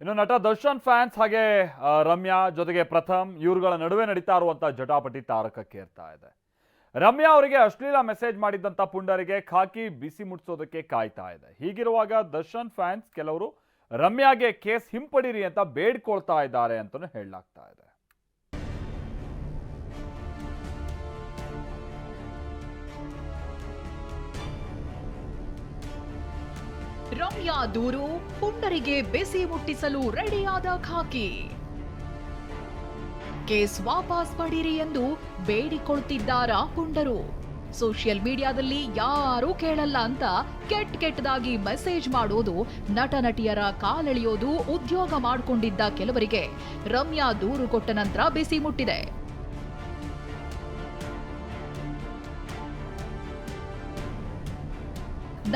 ಇನ್ನು ನಟ ದರ್ಶನ್ ಫ್ಯಾನ್ಸ್ ಹಾಗೆ ರಮ್ಯಾ ಜೊತೆಗೆ ಪ್ರಥಮ್ ಇವರುಗಳ ನಡುವೆ ನಡೀತಾ ಇರುವಂತ ಜಟಾಪಟಿ ತಾರಕಕ್ಕೇರ್ತಾ ಇದೆ. ರಮ್ಯಾ ಅವರಿಗೆ ಅಶ್ಲೀಲ ಮೆಸೇಜ್ ಮಾಡಿದ್ದಂತ ಪುಂಡರಿಗೆ ಖಾಕಿ ಬಿಸಿ ಮುಟ್ಸೋದಕ್ಕೆ ಕಾಯ್ತಾ ಇದೆ. ಹೀಗಿರುವಾಗ ದರ್ಶನ್ ಫ್ಯಾನ್ಸ್ ಕೆಲವರು ರಮ್ಯಾಗೆ ಕೇಸ್ ಹಿಂಪಡಿರಿ ಅಂತ ಬೇಡ್ಕೊಳ್ತಾ ಇದ್ದಾರೆ ಅಂತಲೂ ಹೇಳಲಾಗ್ತಾ ಇದೆ. ರಮ್ಯಾ ದೂರು ಪುಂಡರಿಗೆ ಬೆಸಿ ಮುಟ್ಟಿಸಲು ರೆಡಿಯಾದ ಖಾಕಿ. ಕೇಸ್ ವಾಪಸ್ ಪಡೀರಿ ಎಂದು ಬೇಡಿಕೊಳ್ತಿದ್ದಾರಾ ಪುಂಡರು ಸೋಷಿಯಲ್ ಮೀಡಿಯಾದಲ್ಲಿ ಯಾರೂ ಕೇಳಲ್ಲ ಅಂತ ಕೆಟ್ಟ ಕೆಟ್ಟದಾಗಿ ಮೆಸೇಜ್ ಮಾಡೋದು ನಟ ನಟಿಯರ ಕಾಲೆಳೆಯೋದು ಉದ್ಯೋಗ ಮಾಡಿಕೊಂಡಿದ್ದ ಕೆಲವರಿಗೆ ರಮ್ಯಾ ದೂರು ಕೊಟ್ಟ ನಂತರ ಬಿಸಿ ಮುಟ್ಟಿದೆ.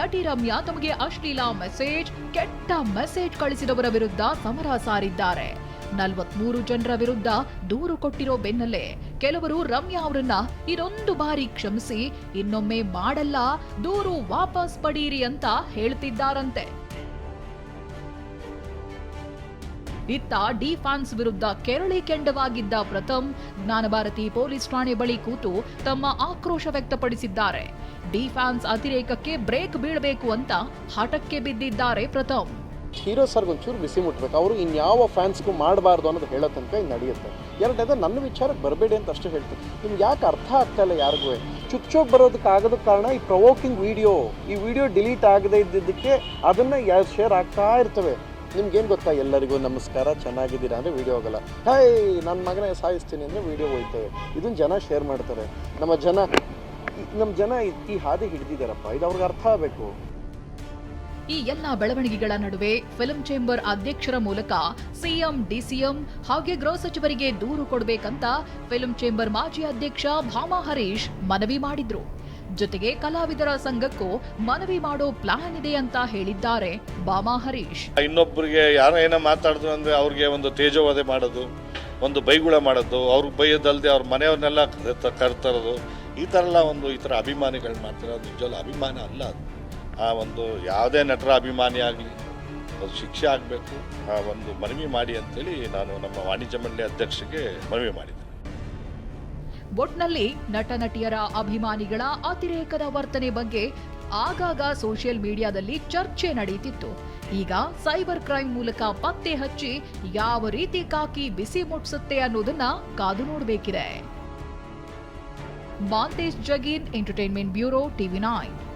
ನಟಿ ರಮ್ಯಾ ತಮಗೆ ಅಶ್ಲೀಲ ಮೆಸೇಜ್, ಕೆಟ್ಟ ಮೆಸೇಜ್ ಕಳಿಸಿದವರ ವಿರುದ್ಧ ಸಮರ ಸಾರಿದ್ದಾರೆ. ನಲವತ್ಮೂರು ಜನರ ವಿರುದ್ಧ ದೂರು ಕೊಟ್ಟಿರೋ ಬೆನ್ನಲ್ಲೇ ಕೆಲವರು ರಮ್ಯಾ ಅವರನ್ನ ಇನ್ನೊಂದು ಬಾರಿ ಕ್ಷಮಿಸಿ, ಇನ್ನೊಮ್ಮೆ ಮಾಡಲ್ಲ, ದೂರು ವಾಪಸ್ ಪಡೀರಿ ಅಂತ ಹೇಳ್ತಿದ್ದಾರಂತೆ. ಇತ್ತ ಡಿ ಫ್ಯಾನ್ಸ್ ವಿರುದ್ಧ ಕೆರಳಿ ಕೆಂಡವಾಗಿದ್ದ ಪ್ರಥಮ್, ಜ್ಞಾನಭಾರತಿ ಪೊಲೀಸ್ ಠಾಣೆ ಬಳಿ ಕೂತು ತಮ್ಮ ಆಕ್ರೋಶ ವ್ಯಕ್ತಪಡಿಸಿದ್ದಾರೆ. ಡಿ ಫ್ಯಾನ್ಸ್ ಅತಿರೇಕಕ್ಕೆ ಬ್ರೇಕ್ ಬೀಳಬೇಕು ಅಂತ ಹಠಕ್ಕೆ ಬಿದ್ದಿದ್ದಾರೆ ಪ್ರಥಮ್. ಹೀರೋ ಸರ್ಗೆ ಒಂಚೂರು ಬಿಸಿ ಮುಟ್ಬೇಕು. ಅವರು ಇನ್ಯಾವ ಫ್ಯಾನ್ಸ್ಗೂ ಮಾಡಬಾರ್ದು ಅನ್ನೋದು ಹೇಳೋ ತನಕ ಇದು ನಡೆಯುತ್ತೆ. ಎರಡನೇದು ನನ್ನ ವಿಚಾರಕ್ಕೆ ಬರಬೇಡಿ ಅಂತ ಅಷ್ಟೇ ಹೇಳ್ತೀನಿ. ನಿಮ್ಗೆ ಯಾಕೆ ಅರ್ಥ ಆಗ್ತಾ ಇಲ್ಲ ಯಾರಿಗೂ? ಚುಚ್ಚೋಗಿ ಬರೋದಕ್ಕೆ ಆಗೋದಕ್ಕೆ ಕಾರಣ ಈ ಪ್ರವೋಕಿಂಗ್ ವಿಡಿಯೋ ಈ ವಿಡಿಯೋ ಡಿಲೀಟ್ ಆಗದೇ ಇದ್ದಿದ್ದಕ್ಕೆ ಅದನ್ನು ಶೇರ್ ಆಗ್ತಾ ಇರ್ತವೆ. ನಿಮ್ಗೇನು ಗೊತ್ತಾ? ಎಲ್ಲರಿಗೂ ನಮಸ್ಕಾರ. ಚೆನ್ನಾಗಿದ್ದೀರಾ ಅಂದರೆ ವೀಡಿಯೋ ಹೋಗಲ್ಲ ಹಾಯ್ ನನ್ನ ಮಗನೇ ಸಾಯಿಸ್ತೀನಿ ಅಂದರೆ ವಿಡಿಯೋ ಹೋಯ್ತೇವೆ ಇದನ್ನು ಜನ ಶೇರ್ ಮಾಡ್ತಾರೆ. ನಮ್ಮ ಜನ ನಮ್ಮ ಜನ ಈ- ಹಾದಿ ಹಿಡಿದಿದ್ದಾರಪ್ಪ ಇದು ಅವ್ರಿಗೆ ಅರ್ಥ ಆಗಬೇಕು. ಈ ಎಲ್ಲ ಬೆಳವಣಿಗೆಗಳ ನಡುವೆ ಫಿಲಂ ಚೇಂಬರ್ ಅಧ್ಯಕ್ಷರ ಮೂಲಕ ಸಿಎಂ, ಡಿಸಿಎಂ ಹಾಗೆ ಗೃಹ ಸಚಿವರಿಗೆ ದೂರು ಕೊಡಬೇಕಂತ ಫಿಲಂ ಚೇಂಬರ್ ಮಾಜಿ ಅಧ್ಯಕ್ಷ ಭಾಮಾ ಹರೀಶ್ ಮನವಿ ಮಾಡಿದ್ರು. ಜೊತೆಗೆ ಕಲಾವಿದರ ಸಂಘಕ್ಕೂ ಮನವಿ ಮಾಡೋ ಪ್ಲಾನ್ ಇದೆ ಅಂತ ಹೇಳಿದ್ದಾರೆ ಬಾಮಾ ಹರೀಶ್. ಇನ್ನೊಬ್ಬರಿಗೆ ಯಾರೋ ಏನೋ ಮಾತಾಡಿದ್ರು ಅಂದ್ರೆ ಅವ್ರಿಗೆ ಒಂದು ತೇಜೋವಧೆ ಮಾಡೋದು, ಒಂದು ಬೈಗುಳ ಮಾಡೋದು ಅವ್ರಿಗೆ ಬೈಯೋದಲ್ಲದೆ ಅವ್ರ ಮನೆಯವ್ರನ್ನೆಲ್ಲ ಕರ್ತಾರದು ಕರ್ತರೋದು. ಈ ಥರ ಎಲ್ಲ ಒಂದು, ಈ ಥರ ಅಭಿಮಾನಿಗಳು ಮಾಡ್ತಾರೆ ಅದು ನಿಜವಲ್ಲ ಅಭಿಮಾನ ಅಲ್ಲ ಅದು. ಆ ಒಂದು ಯಾವುದೇ ನಟರ ಅಭಿಮಾನಿ ಆಗಲಿ ಅದು ಶಿಕ್ಷೆ ಆಗಬೇಕು, ಆ ಒಂದು ಮನವಿ ಮಾಡಿ ಅಂತೇಳಿ ನಾನು ನಮ್ಮ ವಾಣಿಜ್ಯ ಮಂಡಳಿ ಅಧ್ಯಕ್ಷರಿಗೆ ಮನವಿ ಮಾಡಿದ್ದೆ. ಒಟ್ನಲ್ಲಿ ನಟ ನಟಿಯರ ಅಭಿಮಾನಿಗಳ ಅತಿರೇಕದ ವರ್ತನೆ ಬಗ್ಗೆ ಆಗಾಗ ಸೋಷಿಯಲ್ ಮೀಡಿಯಾದಲ್ಲಿ ಚರ್ಚೆ ನಡೆಯುತ್ತಿತ್ತು. ಈಗ ಸೈಬರ್ ಕ್ರೈಮ್ ಮೂಲಕ ಪತ್ತೆ ಹಚ್ಚಿ ಯಾವ ರೀತಿ ಕಾಕಿ ಬಿಸಿ ಮುಟ್ಸುತ್ತೆ ಅನ್ನೋದನ್ನ ಕಾದು ನೋಡಬೇಕಿದೆ. Manthesh Jagin, entertainment bureau, TV nine.